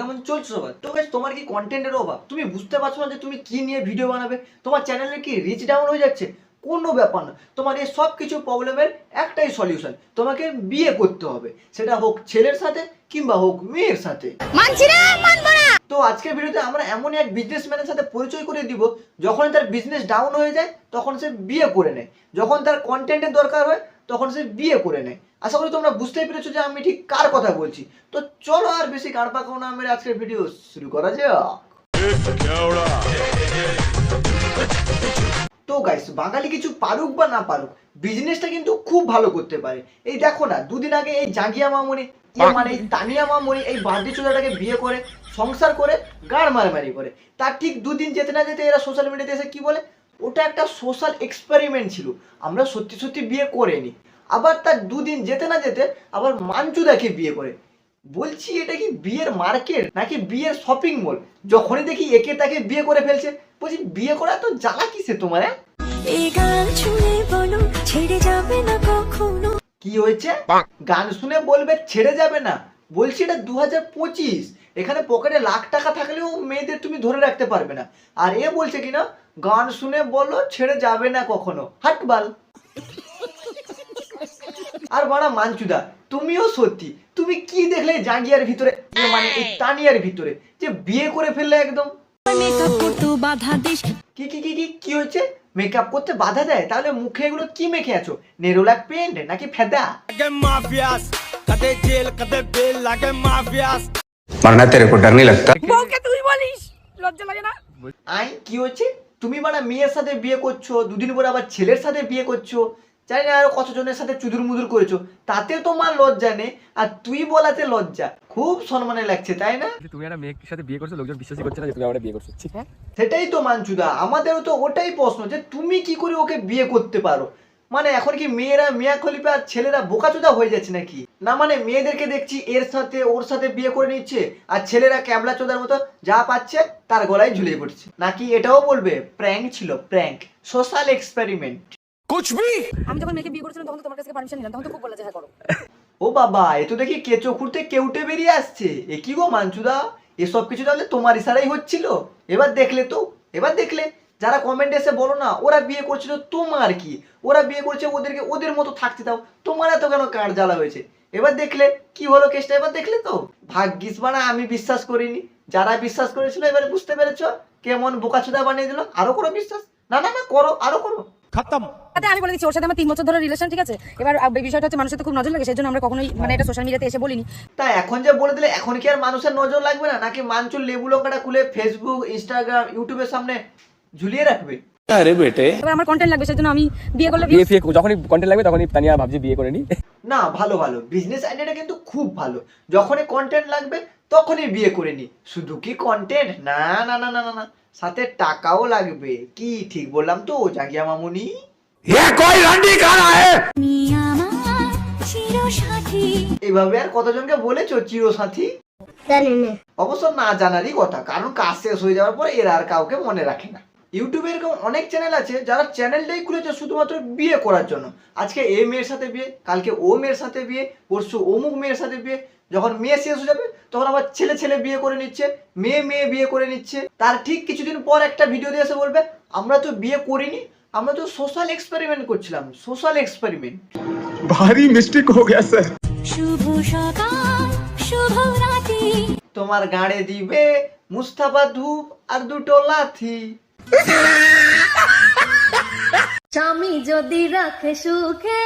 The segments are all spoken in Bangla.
কেমন চলছো সবার তো guys, তোমার কি কন্টেন্টের অভাব? তুমি বুঝতে পারছ না যে তুমি কি নিয়ে ভিডিও বানাবে? তোমার চ্যানেলে কি রিচ ডাউন হয়ে যাচ্ছে? কোনো ব্যাপার না। তোমার এই সব কিছু প্রবলেমের একটাই সলিউশন তোমাকে বিয়ে করতে হবে। সেটা হোক ছেলের সাথে কিংবা হোক মেয়ের সাথে। তো আজকের ভিডিওতে আমরা এমন এক বিজনেসম্যানের সাথে পরিচয় করে দিব যখন তার বিজনেস ডাউন হয়ে যায় তখন সে বিয়ে করে নেয়। যখন তার কন্টেন্টের দরকার হয় তখন সে বিয়ে করে নেয়। আশা করি তোমরা বুঝতেই পেরেছ যে আমি ঠিক কার কথা বলছি। তো চলো আর বেশি কার পাকাও না আমার আজকের ভিডিও শুরু করা যাক। তো গাইস বাঙালি কিছু পারুক বা না পারুক বিজনেসটা কিন্তু খুব ভালো করতে পারে। এই দেখো না, দুদিন আগে এই জাগিয়া মামনি মানে এই তানিয়া মামনি এই বান্দি চোদাটাকে বিয়ে করে, সংসার করে, গাড় মারামারি করে। তার ঠিক দুদিন যেতে না যেতে এরা সোশ্যাল মিডিয়াতে এসে কি বলে? ওটা একটা সোশ্যাল এক্সপেরিমেন্ট ছিল। আমরা সত্যি সত্যি বিয়ে করিনি। আবার তার দুদিন যেতে না যেতে আবার মাঞ্চু মাঞ্চুদাকে বিয়ে করে। বলছি এটা কি বিয়ের মার্কেট নাকি বিয়ের শপিং মল যখনই দেখি একে তাকে বিয়ে করে ফেলছে। বলছি বিয়ে করা তো জ্বালা কিসে তোমার হ্যাঁ? এই গান শুনে বলো ছেড়ে যাবে না কি হয়েছে? গান শুনে বলবে ছেড়ে যাবে না। বলছি এটা দু হাজার পঁচিশ। এখানে পকেটে লাখ টাকা থাকলেও মেয়েদের তুমি ধরে রাখতে পারবে না। আর এ বলছে কিনা, গান শুনে বলল ছেড়ে যাবে না কখনো। হাটবাল আর বাড়া মানচুদা, তুমিও সত্যি, তুমি কি দেখলে জাঙ্গিয়ার ভিতরে মানে এই তানিয়ার ভিতরে, যে বিয়ে করে ফেললে একদম? কি কি কি কি কি হয়েছে মেকআপ করতে বাধা দেয়? তাহলে মুখে এগুলো কি মেখে আছো? নেরোলাক পেন্ট নাকি ফেদা? মাফিয়াস, কাদে জেল, কাদে বেল, লাগে মাফিয়াস। মারনা তেরে কো ডর নি লাগতা। বউকে তুই বলিস লজ্জা লাগে না? আই কি হচ্ছে তুমি মানে মেয়ের সাথে বিয়ে করছ দুদিন পরে আবার ছেলের সাথে বিয়ে করছ জানি না আরও কতজনের সাথে চুদুর মুদুর করেছ তাতে তোমার লজ্জা নেই আর তুই বলাতে লজ্জা খুব সম্মানে লাগছে তাই না? তুমি একটা মেয়ের সাথে বিয়ে করছ লোকজন বিশ্বাসই করছে না যে তুমি আমারে বিয়ে করছ। সেটাই তো মানচুদা আমাদেরও তো ওটাই প্রশ্ন যে তুমি কি করে ওকে বিয়ে করতে পারো? মানে এখন কি মেয়েরা মিয়া খলিফা আর ছেলেরা বোকাচোদা হয়ে যাচ্ছে নাকি? না মানে মেয়েদেরকে দেখছি এর সাথে ওর সাথে বিয়ে করে নিচ্ছে আর ছেলেরা ক্যামলা চোদার মতো যা পাচ্ছে তার গলায় ঝুলিয়ে পড়ছে। নাকি এটাও বলবে প্র্যাঙ্ক ছিল প্র্যাঙ্ক সোশ্যাল এক্সপেরিমেন্ট কুছ ভি আমি যখন মেয়েকে বিয়ে করেছিলাম তখন তো তোমার কাছে পারমিশন নিলাম তখন তো খুব বলা যায় হ্যাঁ, করো। ও বাবা এ তো দেখি কেঁচো খুঁড়তে কেউটে বেরিয়ে আসছে। এ কি গো মানচুদা এসব কিছু তাহলে তোমার ইশারাই হচ্ছিল। এবার দেখলে তো এবার দেখলে। যারা কমেন্ট এসে বলো না ওরা বিয়ে করছিল তোমার কি? ওরা বিয়ে করছে ওদেরকে ওদের মতো থাকতে দাও। তোমার এত কেন কার জ্বালা হয়েছে? এবার দেখলে কি হলো কেসটা এবার দেখলে তো। ভাগ্যিস মানে আমি বিশ্বাস করিনি। যারা বিশ্বাস করেছিল এবার বুঝতে পেরেছ কেমন বোকাচোদা বানিয়ে দিল। আরও করো বিশ্বাস। না না না করো আরও করো। আমি বলে দিচ্ছি ইনস্টাগ্রাম ইউটিউবের সামনে ঝুলিয়ে রাখবে। আরে বেটে। আমার কন্টেন্ট লাগবে সেজন্য আমি বিয়ে করলে বিয়ে ফিয়ে যখনই কন্টেন্ট লাগবে তখনই তানিয়া ভাবছি বিয়ে করে নি। না ভালো ভালো। বিজনেস আইডিয়াটা কিন্তু খুব ভালো। যখনই কন্টেন্ট লাগবে তখনই বিয়ে করে নি। শুধু কি কন্টেন্ট না না না না না না। সাথে টাকাও লাগবে। কি ঠিক বললাম তো জাগিয়া মামুনি? এভাবে আর কতজনকে বলেছ চিরসাথী? অবশ্য না জানারই কথা কারণ কাজ শেষ হয়ে যাওয়ার পর এরা আর কাউকে মনে রাখে না। ইউটিউবে এরকম অনেক চ্যানেল আছে যারা চ্যানেলটাই খুলেছে শুধুমাত্র বিয়ে করার জন্য। আজকে এ মেয়ের সাথে বিয়ে কালকে ও মেয়ের সাথে বিয়ে পরশু অমুক মেয়ের সাথে বিয়ে যখন মেয়ে শেষ হয়ে যাবে তখন আবার ছেলে ছেলে বিয়ে করে নিচ্ছে মেয়ে মেয়ে বিয়ে করে নিচ্ছে। তার ঠিক কিছুদিন পর একটা ভিডিও দিয়ে এসে বলবে আমরা তো বিয়ে করিনি আমরা তো সোশ্যাল এক্সপেরিমেন্ট করছিলাম সোশ্যাল এক্সপেরিমেন্ট ভারী মিস্টেক হয়ে গেছে। শুভ সকাল শুভ রাতি তোমার গাড়ে দিবে মুস্তাফা ধূপ আর দুটো লাথি। স্বামী যদি রাখে সুখে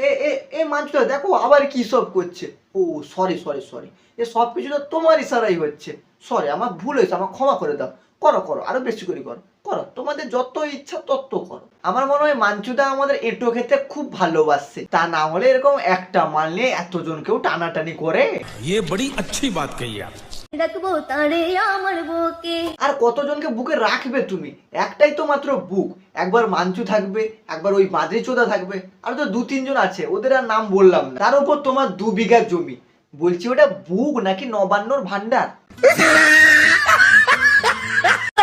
এ এ এ মাঞ্চুদা দেখো আবার কি সব করছে ও সরি সরি সরি এ সব কিছু তো তোমার ইশারাই হচ্ছে সরি আমার ভুল হয়েছে আমার ক্ষমা করে দাও করো করো আরো বেশি করে করো করো তোমাদের যত ইচ্ছা তত করো আমার মনে হয় মাঞ্চুদা আমাদের এঁটো খেতে খুব ভালোবাসছে তা না হলে এরকম একটা মানলে এতজনকেও টানাটানি করে ये बड़ी अच्छी बात कही आप রাখব তারে আমার বুকে। আর কতজনকে বুকে রাখবে তুমি? একটাই তো মাত্র বুক। একবার মাঞ্চু থাকবে একবার ওই মাদ্রি চোদা থাকবে। আর তো দু তিনজন আছে ওদের আর নাম বললাম না। তার উপর তোমার দু বিঘা জমি। বলছি ওটা বুক নাকি নবান্নর ভান্ডার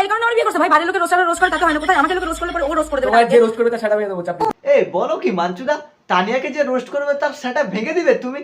এই কারণে আমার বিয়ে করছে। ভাই বাড়ির লোকে রোজ রোজ করে তাকে হয় না কোথায়? আমাকে লোকে রোজ করলে পরে ও রোজ করে দেবে তোমার যে রোজ করবে তার সেটা দেবো চাপ। বলো কি মাঞ্চুদা তানিয়াকে যে রোস্ট করবে তার সেটা ভেঙে দিবে তুমি?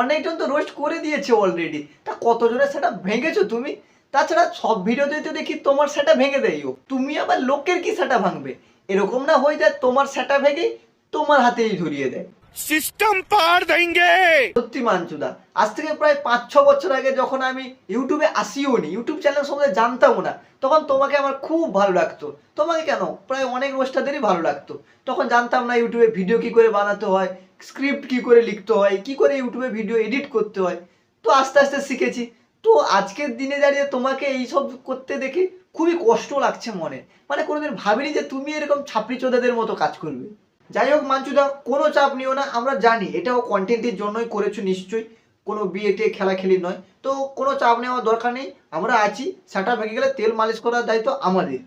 অনেকজন তো রোস্ট করে দিয়েছে অলরেডি তা কত জোরে সেটা ভেঙেছো তুমি? তাছাড়া সব ভিডিওতে তো দেখি তোমার সেটা ভেঙে দেয়ও তুমি আবার লোকের কি সেটা ভাঙবে? এরকম না হয়ে যায় তোমার সেটা ভেঙে তোমার হাতেই ধরিয়ে দেয়। সিস্টেম পার দেঙ্গে সত্যি মানচুদা, আজ থেকে প্রায় পাঁচ ছ বছর আগে যখন আমি ইউটিউবে আসিও নি ইউটিউব চ্যানেল সম্বন্ধে জানতামও না, তখন তোমাকে আমার খুব ভালো লাগতো। তোমাকে কেন? প্রায় অনেক রোস্টাদেরই ভালো লাগতো। তখন জানতাম না ইউটিউবে ভিডিও কি করে বানাতে হয়, স্ক্রিপ্ট কি করে লিখতে হয়, কি করে ইউটিউবে ভিডিও এডিট করতে হয়। তো আস্তে আস্তে শিখেছি। তো আজকের দিনে দাঁড়িয়ে তোমাকে এইসব করতে দেখে খুবই কষ্ট লাগছে মনে। মানে কোনোদিন ভাবিনি যে তুমি এরকম ছাপড়ি চোদাদের মতো কাজ করবে। যাই হোক মাঞ্চুদা কোনো চাপ নিও না আমরা জানি এটাও কন্টেন্টের জন্যই করেছ নিশ্চয়ই। কোনো বিয়েতে খেলাখেলি নয়। তো কোনো চাপ নেওয়ার দরকার নেই আমরা আছি। সাটা ভেঙে গেলে তেল মালিশ করার দায়িত্ব আমাদের।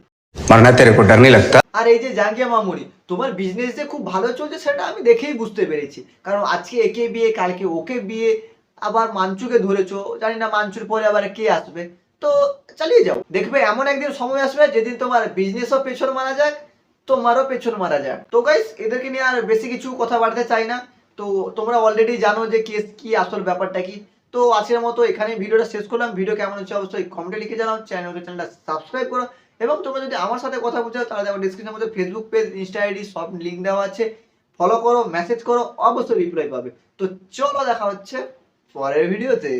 আর এই যে জাঙ্গিয়া মামুনি তোমার বিজনেস যে খুব ভালো চলছে সেটা আমি দেখেই বুঝতে পেরেছি। কারণ আজকে একে বিয়ে কালকে ওকে বিয়ে আবার মাঞ্চুকে ধরেছো জানি না মাঞ্চুর পরে আবার কে আসবে। তো চালিয়ে যাও। দেখবে এমন একদিন সময় আসবে যেদিন তোমার বিজনেসও পেছন মারা যাক তোমারও পেছন মারা যাক। তো গাইস এদেরকে নিয়ে আর বেশি কিছু কথা বাড়তে চাই না। তো তোমরা অলরেডি জানো যে কেস কি আসল ব্যাপারটা কি। তো আজকের মতো এখানে ভিডিওটা শেষ করলাম। ভিডিও কেমন হচ্ছে অবশ্যই কমেন্টে লিখে জানাও। চ্যানেলকে চ্যানেলটা সাবস্ক্রাইব করো। এবং তোমরা যদি আমার সাথে কথা বলতে চাও, তাহলে আমার ডিসক্রিপশনের মধ্যে ফেসবুক পেজ ইনস্টা আইডি সব লিঙ্ক দেওয়া আছে। ফলো করো মেসেজ করো, অবশ্যই রিপ্লাই পাবে। তো চলো দেখা হচ্ছে পরের ভিডিওতে